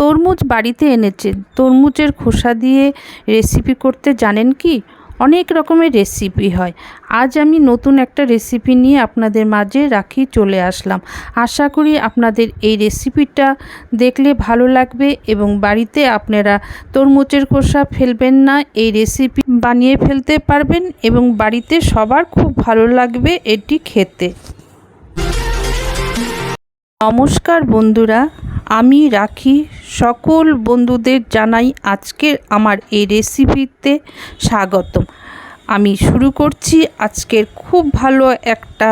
তরমুজ বাড়িতে এনেছেন তরমুজের খোসা দিয়ে রেসিপি করতে জানেন কি? অনেক রকমের রেসিপি হয়। আজ আমি নতুন একটা রেসিপি নিয়ে আপনাদের মাঝে রাখি, চলে আসলাম। আশা করি আপনাদের এই রেসিপিটা দেখলে ভালো লাগবে এবং বাড়িতে আপনারা তরমুজের খোসা ফেলবেন না, এই রেসিপি বানিয়ে ফেলতে পারবেন এবং বাড়িতে সবার খুব ভালো লাগবে এটি খেতে। নমস্কার বন্ধুরা আমি রাখি। সকল বন্ধুদের জানাই আজকের আমার এই রেসিপিতে স্বাগতম। আমি শুরু করছি আজকের খুব ভালো একটা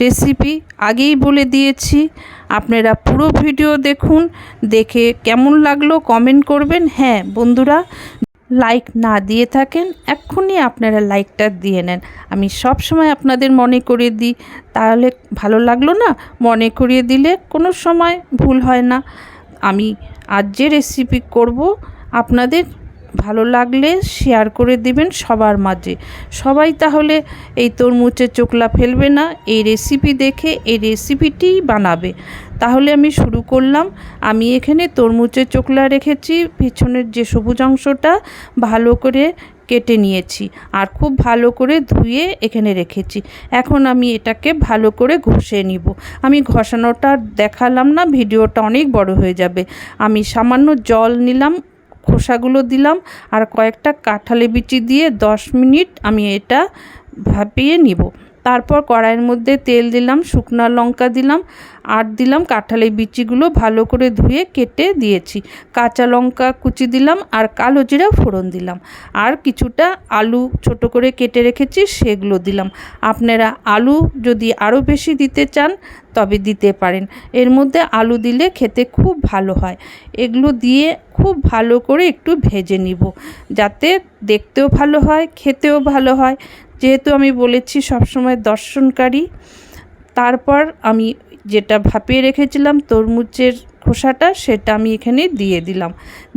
রেসিপি আগেই বলে দিয়েছি, আপনারা পুরো ভিডিও দেখুন, দেখে কেমন লাগল কমেন্ট করবেন। হ্যাঁ বন্ধুরা লাইক না দিয়ে থাকেন, এক্ষুনি আপনারা লাইকটা দিয়ে নেন। আমি সব সময় আপনাদের মনে করিয়ে দিই, তাহলে ভালো লাগল না? মনে করিয়ে দিলে কোনো সময় ভুল হয় না। আমি আজ যে রেসিপি করব, আপনাদের ভালো লাগলে শেয়ার করে দিবেন সবার মাঝে। সবাই তাহলে এই তরমুজের চোখলা ফেলবে না, এই রেসিপি দেখে এই রেসিপিটিই বানাবে। তাহলে আমি শুরু করলাম। আমি এখানে তরমুজের চোকলা রেখেছি, পিছনের যে সবুজ অংশটা ভালো করে কেটে নিয়েছি আর খুব ভালো করে ধুয়ে এখানে রেখেছি। এখন আমি এটাকে ভালো করে ঘষে নিব। আমি ঘষানোটা দেখালাম না, ভিডিওটা অনেক বড় হয়ে যাবে। আমি সামান্য জল নিলাম, খোসাগুলো দিলাম আর কয়েকটা কাঁঠালে বিচি দিয়ে দশ মিনিট আমি এটা ভাপিয়ে নিব। তারপর কড়াইয়ের মধ্যে তেল দিলাম, শুকনো লঙ্কা দিলাম, আর দিলাম কাঁঠালের বিচিগুলো ভালো করে ধুয়ে কেটে দিয়েছি। কাঁচা লঙ্কা কুচি দিলাম আর কালো জিরা ফোড়ন দিলাম। আর কিছুটা আলু ছোট করে কেটে রেখেছি, সেগুলো দিলাম। আপনারা আলু যদি আরও বেশি দিতে চান, তবে দিতে পারেন। এর মধ্যে আলু দিলে খেতে খুব ভালো হয়। এগুলো দিয়ে খুব ভালো করে একটু ভেজে নিব, যাতে দেখতেও ভালো হয়, খেতেও ভালো হয়। যেহেতু আমি বলেছি সবসময় দর্শনকারী, তারপর আমি যেটা ভাপিয়ে রেখেছিলাম তরমুজের খোসাটা, সেটা আমি এখানে দিয়ে দিলাম।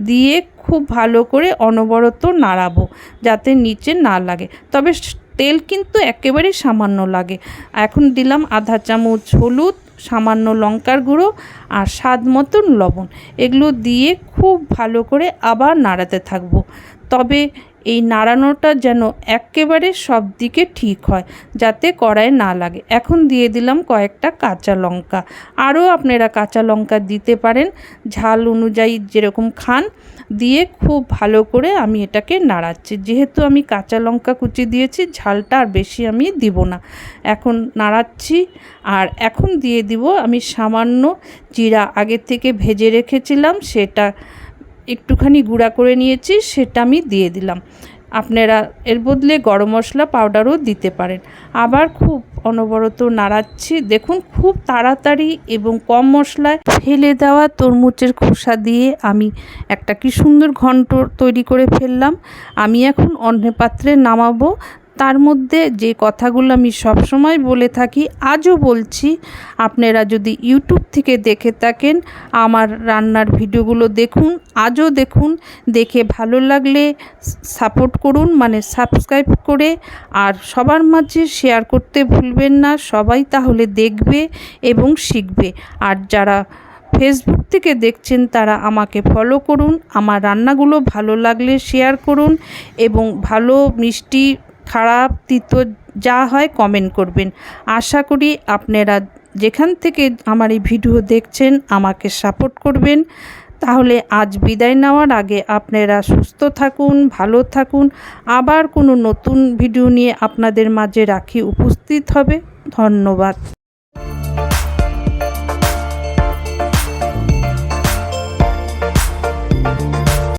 দিয়ে খুব ভালো করে অনবরত নাড়াবো, যাতে নিচে না লাগে। তবে তেল কিন্তু একেবারে সামান্য লাগে। এখন দিলাম আধা চামচ হলুদ সামান্য লঙ্কার গুঁড়ো আর স্বাদ মতন লবণ। এগুলো দিয়ে খুব ভালো করে আবার নাড়াতে থাকব। তবে এই নাড়ানোটা যেন একেবারে সব দিকে ঠিক হয়, যাতে কড়াইয়ে না লাগে। এখন দিয়ে দিলাম কয়েকটা কাঁচা লঙ্কা। আরও আপনারা কাঁচা লঙ্কা দিতে পারেন। ঝাল অনুযায়ী যেরকম খান দিয়ে খুব ভালো করে আমি এটাকে নাড়াচ্ছি। যেহেতু আমি কাঁচা লঙ্কা কুচি দিয়েছি, ঝালটা আর বেশি আমি দিব না। এখন নাড়াচ্ছি আর এখন দিয়ে দিব আমি সামান্য জিরা। আগে থেকে ভেজে রেখেছিলাম, সেটা একটুখানি গুঁড়া করে নিয়েছি, সেটা আমি দিয়ে দিলাম। আপনারা এর বদলে গরম মশলা পাউডারও দিতে পারেন। আবার খুব অনবরত নাড়াচ্ছি। দেখুন, খুব তাড়াতাড়ি এবং কম মশলায় ফেলে দেওয়া তরমুজের খোসা দিয়ে আমি একটা কি সুন্দর ঘন্ট তৈরি করে ফেললাম। আমি এখন অন্য পাত্রে নামাবো। তার মধ্যে যে কথাগুলো আমি সবসময় বলে থাকি, আজও বলছি, আপনারা যদি ইউটিউব থেকে দেখে থাকেন, আমার রান্নার ভিডিওগুলো দেখুন, আজও দেখুন, দেখে ভালো লাগলে সাপোর্ট করুন মানে সাবস্ক্রাইব করে, আর সবার মাঝে শেয়ার করতে ভুলবেন না, সবাই তাহলে দেখবে এবং শিখবে। আর যারা ফেসবুক থেকে দেখছেন, তারা আমাকে ফলো করুন, আমার রান্নাগুলো ভালো লাগলে শেয়ার করুন এবং ভালো মিষ্টি খারাপ তিতো যা হয় কমেন্ট করবেন। আশা করি আপনারা যেখান থেকে আমার এই ভিডিও দেখছেন, আমাকে সাপোর্ট করবেন। তাহলে আজ বিদায় নেওয়ার আগে আপনারা সুস্থ থাকুন, ভালো থাকুন। আবার কোনো নতুন ভিডিও নিয়ে আপনাদের মাঝে রাখি, উপস্থিত হবে। ধন্যবাদ।